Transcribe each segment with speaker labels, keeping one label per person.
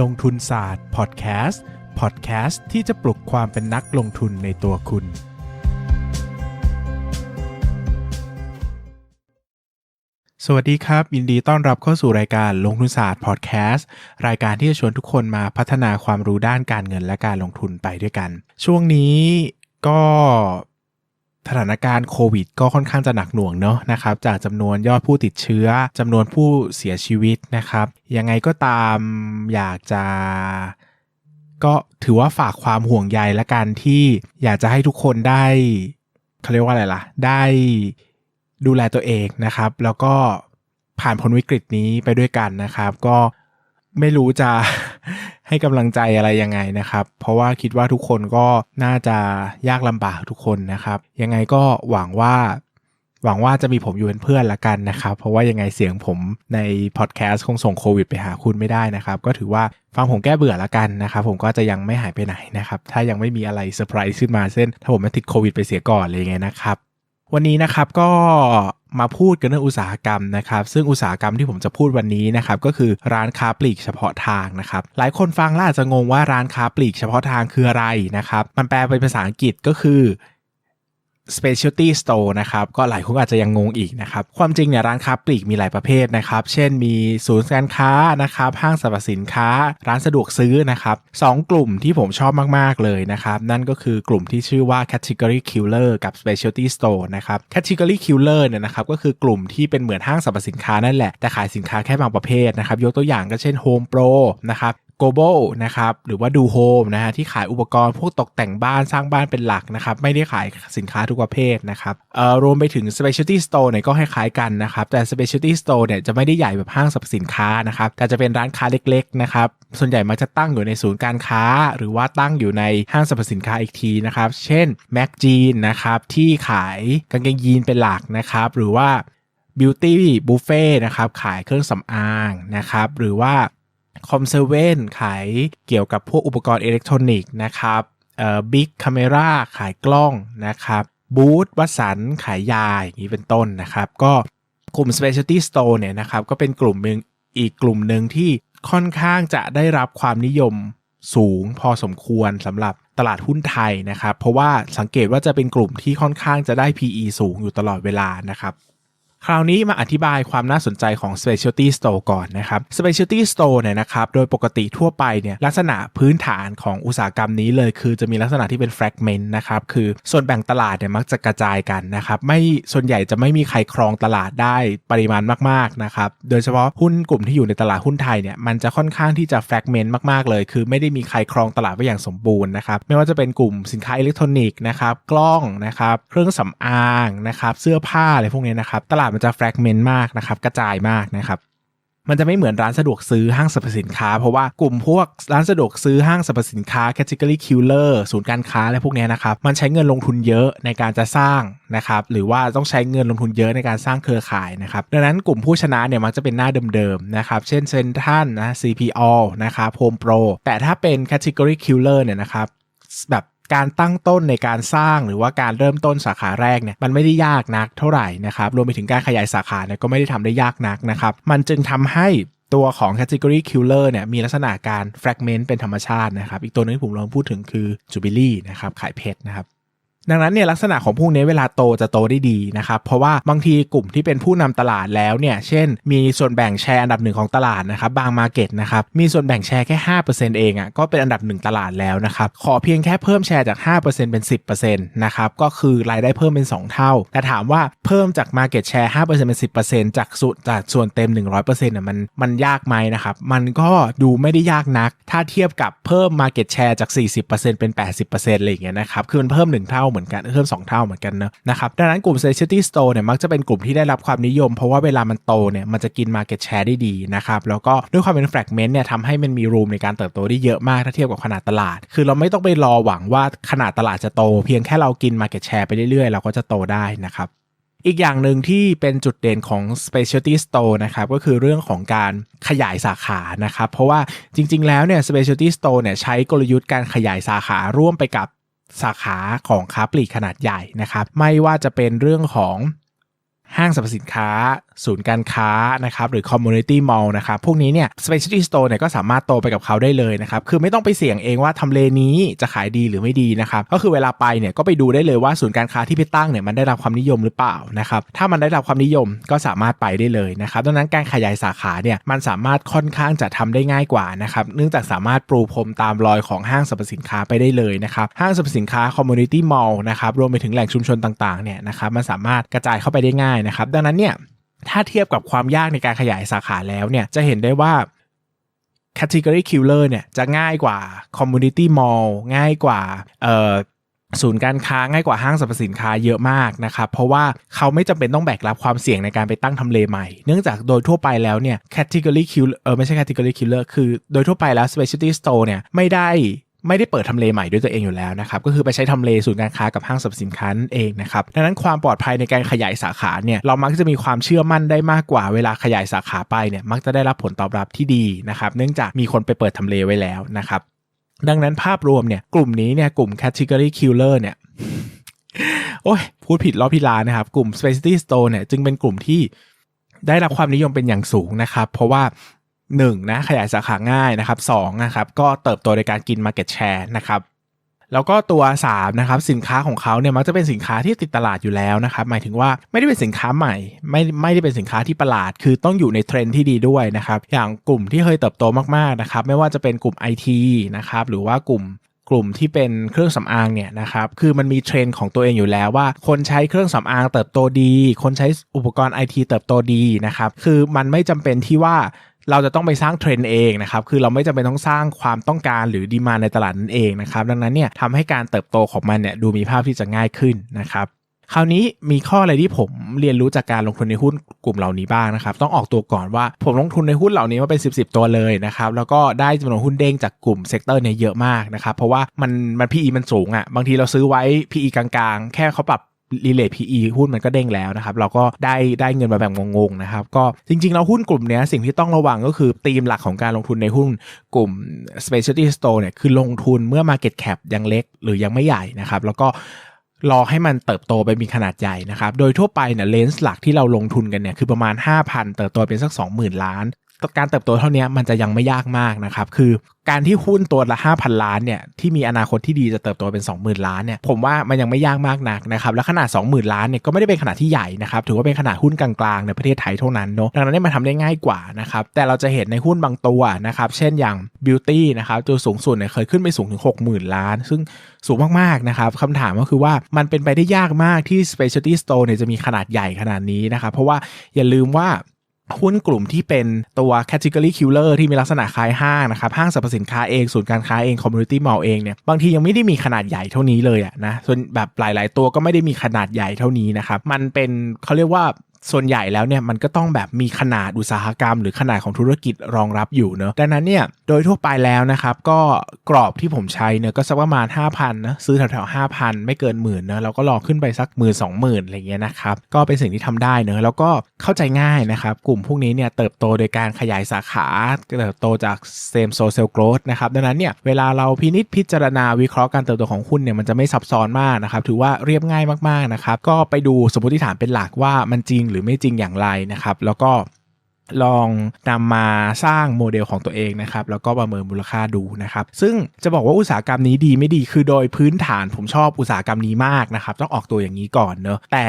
Speaker 1: ลงทุนศาสตร์พอดแคสต์พอดแคสต์ที่จะปลุกความเป็นนักลงทุนในตัวคุณ สวัสดีครับ ยินดีต้อนรับเข้าสู่รายการลงทุนศาสตร์พอดแคสต์รายการที่จะชวนทุกคนมาพัฒนาความรู้ด้านการเงินและการลงทุนไปด้วยกัน ช่วงนี้ก็ สถานการณ์โควิดก็ค่อนข้างจะหนักหน่วงเนอะนะครับจากจำนวนยอดผู้ติดเชื้อจำนวนผู้เสียชีวิตนะครับ ยังไงก็ตามอยากจะ ก็ถือว่าฝากความห่วงใยและกันที่อยากจะให้ทุกคนได้เขาเรียกว่าอะไรล่ะ ได้ดูแลตัวเองนะครับ แล้วก็ผ่านพ้นวิกฤตนี้ไปด้วยกันนะครับ ก็ไม่รู้จะ ให้กำลังใจอะไรยังไงนะครับ เพราะว่าคิดว่าทุกคนก็น่าจะยากลำบากทุกคนนะครับ ยังไงก็หวังว่า หวังว่าจะมีผมอยู่เป็นเพื่อนละกันนะครับ เพราะว่ายังไงเสียงผมในพอดแคสต์คงส่งโควิดไปหาคุณไม่ได้นะครับ ก็ถือว่าฟังผมแก้เบื่อละกันนะครับ ผมก็จะยังไม่หายไปไหนนะครับ ถ้ายังไม่มีอะไรเซอร์ไพรส์ขึ้นมาเช่นถ้าผมไม่ติดโควิดไปเสียก่อนเลยไงนะครับ วันนี้นะครับก็มาพูดกันเรื่องอุตสาหกรรมนะครับ ซึ่งอุตสาหกรรมที่ผมจะพูดวันนี้นะครับก็คือร้านค้าปลีกเฉพาะทางนะครับ หลายคนฟังแล้วอาจจะงงว่าร้านค้าปลีกเฉพาะทางคืออะไรนะครับ มันแปลเป็นภาษาอังกฤษก็คือ specialty store นะครับ ก็หลายคนอาจจะยังงงอีกนะครับ ความจริงเนี่ยร้านค้าปลีกมีหลายประเภทนะครับ เช่นมีศูนย์การค้านะครับ ห้างสรรพสินค้า ร้านสะดวกซื้อนะครับสองกลุ่มที่ผมชอบมาก ๆ เลยนะครับ นั่นก็คือกลุ่มที่ชื่อว่า category killer กับ specialty store นะครับ category killer เนี่ยนะครับก็คือกลุ่มที่เป็นเหมือนห้างสรรพสินค้านั่นแหละ แต่ขายสินค้าแค่บางประเภทนะครับ ยกตัวอย่างก็เช่น Home Pro นะครับ g o b o นะครับหรือว่าดูโฮมนะฮะที่ขายอุปกรณ์พวกตกแต่งบ้านสร้างบ้านเป็นหลักนะครับไม่ได้ขายสินค้าทุกประเภทนะครับเอ่อรวมไปถึง specialty store เนี่ยก็คล้ายๆกันนะครับแต่ specialty store เนี่ยจะไม่ได้ใหญ่แบบห้างสรรพสินค้านะครับแต่จะเป็นร้านค้าเล็กๆนะครับส่วนใหญ่มักจะตั้งอยู่ในศูนย์การค้า หรือว่าตั้งอยู่ในห้างสรรพสินค้าอีกทีนะครับเช่น Mac Jean นะครับที่ขายกางเกงยีนเป็นหลักนะครับหรือว่า Beauty Buffet นะครับขายเครื่องสำอางนะครับหรือว่า คอมเซเว่นขายเกี่ยวกับพวกอุปกรณ์อิเล็กทรอนิกส์นะครับเอ่อบิ๊กคาเมราขายกล้องนะครับบูธวัสันขายยาอย่างนี้เป็นต้นนะครับ ก็กลุ่ม specialty store เนี่ยนะครับ ก็เป็นกลุ่มหนึ่งอีกกลุ่มหนึ่งที่ค่อนข้างจะได้รับความนิยมสูงพอสมควรสำหรับตลาดหุ้นไทยนะครับ เพราะว่าสังเกตว่าจะเป็นกลุ่มที่ค่อนข้างจะได้ PE สูงอยู่ตลอดเวลานะครับ คราวนี้มาอธิบายความน่าสนใจของ specialty store ก่อนนะครับ specialty store เนี่ยนะครับโดยปกติทั่วไปเนี่ยลักษณะพื้นฐานของอุตสาหกรรมนี้เลยคือจะมีลักษณะที่เป็น fragment นะครับคือส่วนแบ่งตลาดเนี่ยมักจะกระจายกันนะครับไม่ส่วนใหญ่จะไม่มีใครครองตลาดได้ปริมาณมากๆนะครับโดยเฉพาะหุ้นกลุ่มที่อยู่ในตลาดหุ้นไทยเนี่ยมันจะค่อนข้างที่จะ fragment มากๆเลย คือไม่ได้มีใครครองตลาดไว้อย่างสมบูรณ์นะครับไม่ว่าจะเป็นกลุ่มสินค้าอิเล็กทรอนิกส์นะครับกล้องนะครับเครื่องสำอางนะครับเสื้อผ้าอะไรพวกนี้นะครับตลาดมันจะ fragment มากนะครับกระจายมากนะครับมันจะไม่เหมือนร้านสะดวกซื้อห้างสรรพสินค้า เพราะว่ากลุ่มพวกร้านสะดวกซื้อห้างสรรพสินค้า category killer ศูนย์การค้าอะไรพวกนี้นะครับ มันใช้เงินลงทุนเยอะในการจะสร้างนะครับ หรือว่าต้องใช้เงินลงทุนเยอะในการสร้างเครือข่ายนะครับ ดังนั้นกลุ่มผู้ชนะเนี่ยมักจะเป็นหน้าเดิมๆนะครับ เช่นเซนทันนะ CPO นะครับ Home Pro แต่ถ้าเป็น category killer เนี่ยนะครับแบบ การตั้งต้นในการสร้างหรือว่าการเริ่มต้นสาขาแรกเนี่ยมันไม่ได้ยากนักเท่าไหร่นะครับรวมไปถึงการขยายสาขาเนี่ยก็ไม่ได้ทำได้ยากนักนะครับมันจึงทำให้ตัวของ category killer เนี่ยมีลักษณะการ fragment เป็นธรรมชาตินะครับ อีกตัวนึงที่ผมลองพูดถึงคือ Jubilee นะครับขายเพชรนะครับ ดังนั้นเนี่ยลักษณะของพวกนี้เวลาโตจะโตได้ดีนะครับ เพราะว่าบางทีกลุ่มที่เป็นผู้นำตลาดแล้วเนี่ย เช่น มีส่วนแบ่งแชร์อันดับหนึ่งของตลาดนะครับ บางมาเก็ตนะครับ มีส่วนแบ่งแชร์แค่5%เองอะ่ะก็เป็นอันดับหนึ่งตลาดแล้วนะครับ ขอเพียงแค่เพิ่มแชร์จาก 5%เป็น 10%นะครับ ก็คือรายได้เพิ่มเป็น 2 เท่า แต่ถามว่าเพิ่มจาก Market Share 5%เป็น 10%จากส่วนจากส่วนเต็ม 100%น่ะมันมันยากไหมนะครับมันก็ดูไม่ได้ยากนัก ถ้าเทียบกับเพิ่ม Market Share จาก 40%เป็น 80%อะไรอย่างเงี้ยนะครับคือมันเพิ่ม 1 เท่าเหมือนกันเพิ่ม 2 เท่าเหมือนกันนะนะครับดังนั้นกลุ่ม specialty store เนี่ยมักจะเป็นกลุ่มที่ได้รับความนิยม เพราะว่าเวลามันโตเนี่ยมันจะกิน market share ได้ดีนะครับแล้วก็ด้วยความเป็น fragment เนี่ยทำให้มันมี room ในการเติบโตได้เยอะมากถ้าเทียบกับขนาดตลาด คือเราไม่ต้องไปรอหวังว่าขนาดตลาดจะโต เพียงแค่เรากิน market share ไปเรื่อยๆ เราก็จะโตได้นะครับอีกอย่างหนึ่งที่เป็นจุดเด่นของ specialty store นะครับก็คือเรื่องของการขยายสาขานะครับเพราะว่าจริง ๆ แล้วเนี่ย specialty store เนี่ยใช้กลยุทธ์การขยายสาขาร่วมไปกับ สาขาของค้าปลีกขนาดใหญ่นะครับ ไม่ว่าจะเป็นเรื่องของห้างสรรพสินค้า ศูนย์การค้านะครับหรือ community mall นะครับพวกนี้เนี่ย specialty store เนี่ยก็สามารถโตไปกับเขาได้เลยนะครับคือไม่ต้องไปเสี่ยงเองว่าทำเลนี้จะขายดีหรือไม่ดีนะครับก็คือเวลาไปเนี่ยก็ไปดูได้เลยว่าศูนย์การค้าที่ไปตั้งเนี่ยมันได้รับความนิยมหรือเปล่านะครับถ้ามันได้รับความนิยมก็สามารถไปได้เลยนะครับดังนั้นการขยายสาขาเนี่ยมันสามารถค่อนข้างจะทำได้ง่ายกว่านะครับเนื่องจากสามารถปรูพรมตามรอยของห้างสรรพสินค้าไปได้เลยนะครับห้างสรรพสินค้า community mall นะครับรวมไปถึงแหล่งชุมชนต่างๆเนี่ยนะครับมันสามารถกระจายเข้าไปได้ง่ายนะครับดังนั้นเนี่ย ถ้าเทียบกับความยากในการขยายสาขาแล้วเนี่ยจะเห็นได้ว่า category killer เนี่ยจะง่ายกว่า community mall ง่ายกว่าศูนย์การค้าง่ายกว่าห้างสรรพสินค้าเยอะมากนะครับ เพราะว่าเขาไม่จำเป็นต้องแบกรับความเสี่ยงในการไปตั้งทำเลใหม่ เนื่องจากโดยทั่วไปแล้วเนี่ย category killer เออไม่ใช่ category killer คือโดยทั่วไปแล้ว specialty store เนี่ยไม่ได้ ไม่ได้เปิดทำเลใหม่ด้วยตัวเองอยู่แล้วนะครับก็คือไปใช้ทำเลศูนย์การค้ากับห้างสรรพสินค้านั่นเองนะครับดังนั้นความปลอดภัยในการขยายสาขาเนี่ยเรามักจะมีความเชื่อมั่นได้มากกว่าเวลาขยายสาขาไปเนี่ยมักจะได้รับผลตอบรับที่ดีนะครับเนื่องจากมีคนไปเปิดทำเลไว้แล้วนะครับดังนั้นภาพรวมเนี่ยกลุ่มนี้เนี่ยกลุ่ม category killer เนี่ยโอ้ยพูดผิดรอบพิลานะครับ กลุ่ม specialty store เนี่ยจึงเป็นกลุ่มที่ได้รับความนิยมเป็นอย่างสูงนะครับ เพราะว่า 1. นะขยายสาขาง่ายนะครับ2นะครับก็เติบโตในการกิน Market Share นะครับแล้วก็ตัว3นะครับสินค้าของเขาเนี่ยมักจะเป็นสินค้าที่ติดตลาดอยู่แล้วนะครับหมายถึงว่าไม่ได้เป็นสินค้าใหม่ ไม่ไม่ได้เป็นสินค้าที่ประหลาด คือต้องอยู่ในเทรนด์ที่ดีด้วยนะครับอย่างกลุ่มที่เคยเติบโตมากๆนะครับไม่ว่าจะเป็นกลุ่ม IT นะครับหรือว่ากลุ่ม กลุ่มที่เป็นเครื่องสำอางเนี่ยนะครับคือมันมีเทรนด์ของตัวเองอยู่แล้วว่า คนใช้เครื่องสำอางเติบโตดี คนใช้อุปกรณ์ไอทีเติบโตดีนะครับคือมันไม่จำเป็นที่ว่าเราจะต้องไปสร้างเทรนด์เองนะครับ คือเราไม่จำเป็นต้องสร้างความต้องการหรือดีมาในตลาดนั่นเองนะครับ ดังนั้นเนี่ยทำให้การเติบโตของมันเนี่ยดูมีภาพที่จะง่ายขึ้นนะครับ คราวนี้มีข้ออะไรที่ผมเรียนรู้จากการลงทุนในหุ้นกลุ่มเหล่านี้บ้างนะครับต้องออกตัวก่อนว่าผมลงทุนในหุ้นเหล่านี้มาเป็น 10บสตัวเลยนะครับแล้วก็ได้จำนวนหุ้นเด้งจากกลุ่มเซกเตอร์เนี่ยเยอะมากนะครับเพราะว่ามันมัน PE มันสูงอะ่ะบางทีเราซื้อไว้ PE กลางๆ แค่เขาปรับรีเลท PE หุ้นมันก็เด้งแล้วนะครับเราก็ได้ได้เงินมาแบบงงๆนะครับก็จริงๆแล้วหุ้นกลุ่มนี้สิ่งที่ต้องระวังก็คือธีมหลักของการลงทุนในหุ้นกลุ่ม specialty store เนี่ยคือลงทุนเมื่อ market cap ยังเล็กหรือยังไม่ใหญ่นะครับแล้วก็ รอให้มันเติบโตไปมีขนาดใหญ่นะครับ โดยทั่วไปเนี่ยเลนส์หลักที่เราลงทุนกันเนี่ยคือประมาณ 5,000 เติบโตเป็นสัก 20,000 ล้าน การเติบโตเท่านี้มันจะยังไม่ยากมากนะครับ คือการที่หุ้นตัวละ 5,000 ล้านเนี่ยที่มีอนาคตที่ดีจะเติบโตเป็น 20,000 ล้านเนี่ยผมว่ามันยังไม่ยากมากนักนะครับและขนาด 20,000 ล้านเนี่ยก็ไม่ได้เป็นขนาดที่ใหญ่นะครับถือว่าเป็นขนาดหุ้นกลางๆในประเทศไทยเท่านั้นเนาะดังนั้นเนี่ยมันทำได้ง่ายกว่านะครับแต่เราจะเห็นในหุ้นบางตัวนะครับเช่นอย่าง Beauty นะครับตัวสูงสุดเนี่ยเคยขึ้นไปสูงถึง 60,000 ล้าน ซึ่งสูงมากๆนะครับคำถามก็คือว่ามันเป็นไปได้ยากมากที่ specialty store เนี่ยจะมีขนาดใหญ่ขนาดนี้นะครับเพราะว่าอย่าลืมว่า หุ้นกลุ่มที่เป็นตัว category killer ที่มีลักษณะคล้ายห้างนะครับ ห้างสรรพสินค้าเอง ศูนย์การค้าเอง community mall เองเนี่ย บางทียังไม่ได้มีขนาดใหญ่เท่านี้เลยอะนะ ส่วนแบบหลาย ๆ ตัวก็ไม่ได้มีขนาดใหญ่เท่านี้นะครับ มันเป็นเขาเรียกว่าส่วนใหญ่แล้วเนี่ยมันก็ต้องแบบมีขนาดอุตสาหกรรม หรือขนาดของธุรกิจรองรับอยู่เนอะดังนั้นเนี่ยโดยทั่วไปแล้วนะครับก็กรอบที่ผมใช้เนี่ยก็สักประมาณ 5,000นะซื้อแถวๆ5,000 ไม่เกินหมื่นนะเราก็รอขึ้นไปสักหมื่นสองหมื่นอะไรเงี้ยนะครับก็เป็นสิ่งที่ทำได้เนอะแล้วก็เข้าใจง่ายนะครับกลุ่มพวกนี้เนี่ยเติบโตโดยการขยายสาขาเติบโตจากเซมโซเซลโกรดนะครับดังนั้นเนี่ยเวลาเราพินิจพิจารณาวิเคราะห์การเติบโตของหุ้นเนี่ยมันจะไม่ซับซ้อนมากนะครับถือว่าเรียบง่ายมากๆนะครับก็ไปดูสมมติฐานเป็นหลักว่ามันจริงหรือไม่จริงอย่างไรนะครับแล้วก็ ลองนำมาสร้างโมเดลของตัวเองนะครับแล้วก็ประเมินมูลค่าดูนะครับซึ่งจะบอกว่าอุตสาหกรรมนี้ดีไม่ดีคือโดยพื้นฐานผมชอบอุตสาหกรรมนี้มากนะครับต้องออกตัวอย่างนี้ก่อนเนอะแต่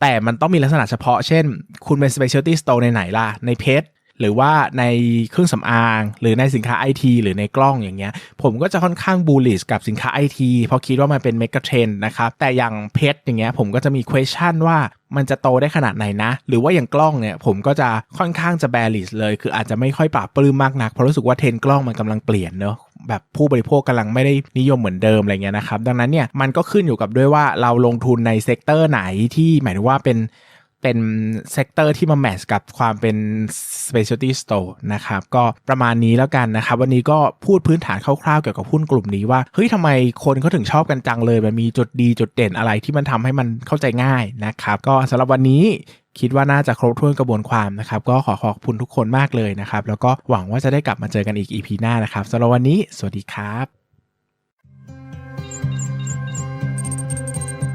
Speaker 1: แต่มันต้องมีลักษณะเฉพาะ เช่น คุณเป็น specialty store ในไหนล่ะ ในเพชร หรือว่าในเครื่องสำอาง หรือในสินค้าไอทีหรือในกล้องอย่างเงี้ย ผมก็จะค่อนข้างบูลลิชกับสินค้าไอทีเพราะคิดว่ามันเป็นเมกะเทรนนะครับ แต่อย่างเพชรอย่างเงี้ยผมก็จะมี question ว่ามันจะโตได้ขนาดไหนนะ หรือว่าอย่างกล้องเนี่ยผมก็จะค่อนข้างจะแบลิชเลย คืออาจจะไม่ค่อยปรับปลื้มมากนักเพราะรู้สึกว่าเทรนกล้องมันกำลังเปลี่ยนเนอะแบบผู้บริโภคกำลังไม่ได้นิยมเหมือนเดิมอะไรเงี้ยนะครับ ดังนั้นเนี่ยมันก็ขึ้นอยู่กับด้วยว่าเราลงทุนในเซกเตอร์ไหนที่หมายถึงว่าเป็น เป็นเซกเตอร์ที่มาแมทช์กับความเป็น specialty store นะครับก็ประมาณนี้แล้วกันนะครับ วันนี้ก็พูดพื้นฐานคร่าวๆเกี่ยวกับหุ้นกลุ่มนี้ว่า เฮ้ยทำไมคนเขาถึงชอบกันจังเลย มันมีจุดดีจุดเด่นอะไรที่มันทำให้มันเข้าใจง่ายนะครับ ก็สำหรับวันนี้คิดว่าน่าจะครบถ้วนกระบวนความนะครับ ก็ขอขอบคุณทุกคนมากเลยนะครับ แล้วก็หวังว่าจะได้กลับมาเจอกันอีก EP หน้านะครับสำหรับวันนี้ สวัสดีครับ